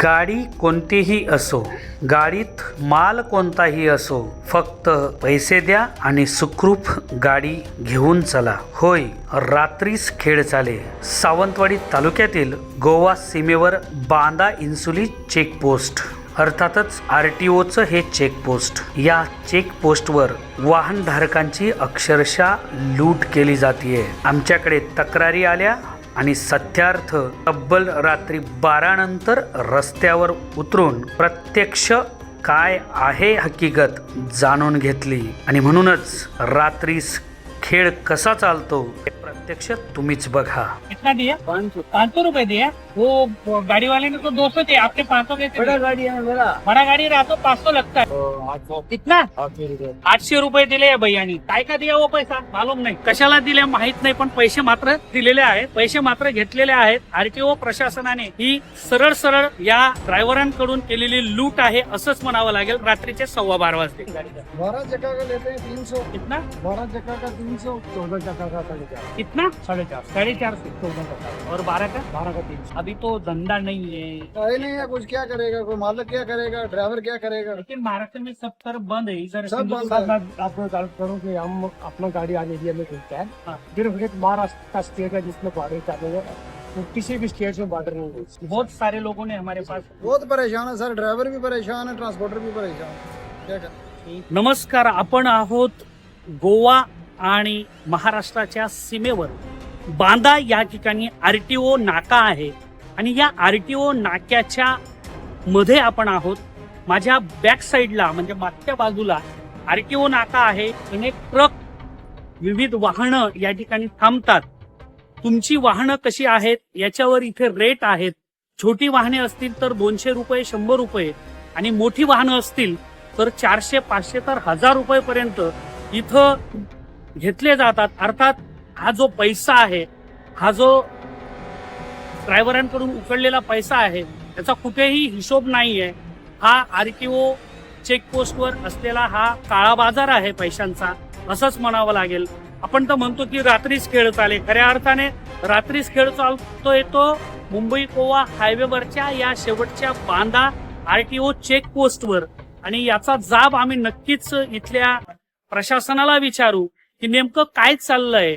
गाडी कोणतीही असो गाडीत माल कोणताही असो फक्त पैसे द्या आणि सुखरूप गाडी घेऊन चला. होय रात्रीच खेळ चाले. सावंतवाडी तालुक्यातील गोवा सीमेवर बांदा इन्सुली चेकपोस्ट. अर्थातच आर टी ओचं हे चेकपोस्ट. या चेकपोस्टवर वाहनधारकांची अक्षरशः लूट केली जाते आमच्याकडे तक्रारी आल्या आणि सत्यार्थ तब्बल रात्री बारानंतर रस्त्यावर उतरून प्रत्यक्ष काय आहे हकीकत जाणून घेतली. आणि म्हणूनच रात्रीस खेळ कसा चालतो हे प्रत्यक्ष तुम्हीच बघा. कितना दिया? पाँच सौ रुपए दिया? वो वो गाड़ी वाले ने तो दो सौ आपने पाँच सौ कैसे बड़ा गाड़ी है मेरा बड़ा गाड़ी रहा तो पाँच सौ लगता है कितना? आठशे रुपये. दिले या भैयानी. काय का दिया वो पैसा? मालूम नाही. कशाला दिले माहीत नाही पण पैसे मात्र दिलेले आहेत. पैसे मात्र घेतलेले आहेत. आरटीओ प्रशासनाने ही सरळ सरळ या ड्रायव्हरांकडून केलेली लूट आहे असंच म्हणावं लागेल. रात्रीचे सव्वा बारा वाजते बारह चक्का का लेते हैं तीन सौ कितना? बारह चक्का का तीन सौ चौदह का साढ़े चार कितना? साढ़े चार साढ़े चार सौ चौदह चक्का और बारह का? बारह का तीन. अभी तो धंधा नहीं है। है नहीं है कुछ क्या करेगा? कोई मालिक क्या करेगा? ड्राइवर क्या करेगा? लेकिन महाराष्ट्र में सब तरफ बंद है इधर सब बंद। आपको करूँ कि हम अपना गाड़ी आने एरिया में घूमते हैं। हाँ। सिर्फ एक महाराष्ट्र का स्टेट है जिसमें बॉर्डर चालू है। तो किसी भी स्टेट में बॉर्डर नहीं है। बहुत सारे लोगों ने हमारे पास बहुत परेशान है सर। ड्राइवर भी परेशान है ट्रांसपोर्टर भी परेशान है। क्या करें? नमस्कार आपण आहोत गोवा आणि महाराष्ट्राच्या सीमेवर बांदा या ठिकाणी आर टी ओ नाका आहे. आणि या आर टी ओ नाक्याच्या मध्ये आपण आहोत. माझ्या बॅक साईडला म्हणजे मागच्या बाजूला आर टी ओ नाका आहे. अनेक ट्रक विविध वाहनं या ठिकाणी थांबतात. तुमची वाहनं कशी आहेत? याच्यावर इथे रेट आहेत. छोटी वाहने असतील तर दोनशे रुपये शंभर रुपये. आणि मोठी वाहनं असतील तर चारशे पाचशे तर हजार रुपयेपर्यंत. इथं घेतले जातात. अर्थात हा जो पैसा आहे हा जो ड्रायव्हरांकडून उकळलेला पैसा आहे त्याचा कुठेही हिशोब नाही आहे हा आरटीओ चेकपोस्टवर असलेला हा काळा बाजार आहे पैशांचा असंच म्हणावं लागेल. आपण तर म्हणतो की रात्रीच खेळ चाले खऱ्या अर्थाने रात्रीच खेळ चालतोय तो मुंबई गोवा हायवेवरच्या या शेवटच्या बांदा आरटीओ चेकपोस्टवर. आणि याचा जाब आम्ही नक्कीच इथल्या प्रशासनाला विचारू. की नेमकं काय चाललंय?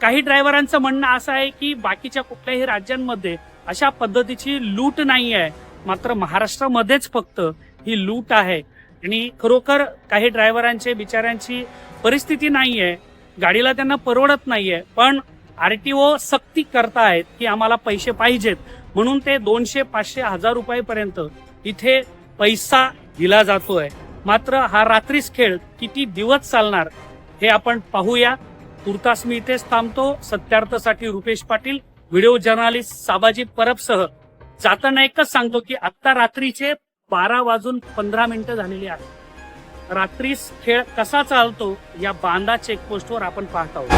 काही ड्रायव्हरांचं म्हणणं असं आहे की बाकीच्या कुठल्याही राज्यांमध्ये अशा पद्धतीची लूट नाही आहे. मात्र महाराष्ट्रामध्येच फक्त ही लूट आहे. आणि खरोखर काही ड्रायव्हरांचे बिचाऱ्यांची परिस्थिती नाही आहे. गाडीला त्यांना परवडत नाहीये पण आरटीओ सक्ती करतायत की आम्हाला पैसे पाहिजेत. म्हणून ते दोनशे पाचशे हजार रुपयापर्यंत इथे पैसा दिला जातोय. मात्र हा रात्रीच खेळ किती दिवस चालणार हे आपण पाहूया. तुर्तास मी इथेच थांबतो. सत्यार्थसाठी रुपेश पाटील व्हिडिओ जर्नालिस्ट साबाजी परबसह. जाताना एकच सांगतो की आत्ता रात्रीचे बारा वाजून पंधरा मिनिटं झालेली आहेत. रात्रीस खेळ कसा चालतो या बांदा चेकपोस्टवर आपण पाहत आहोत.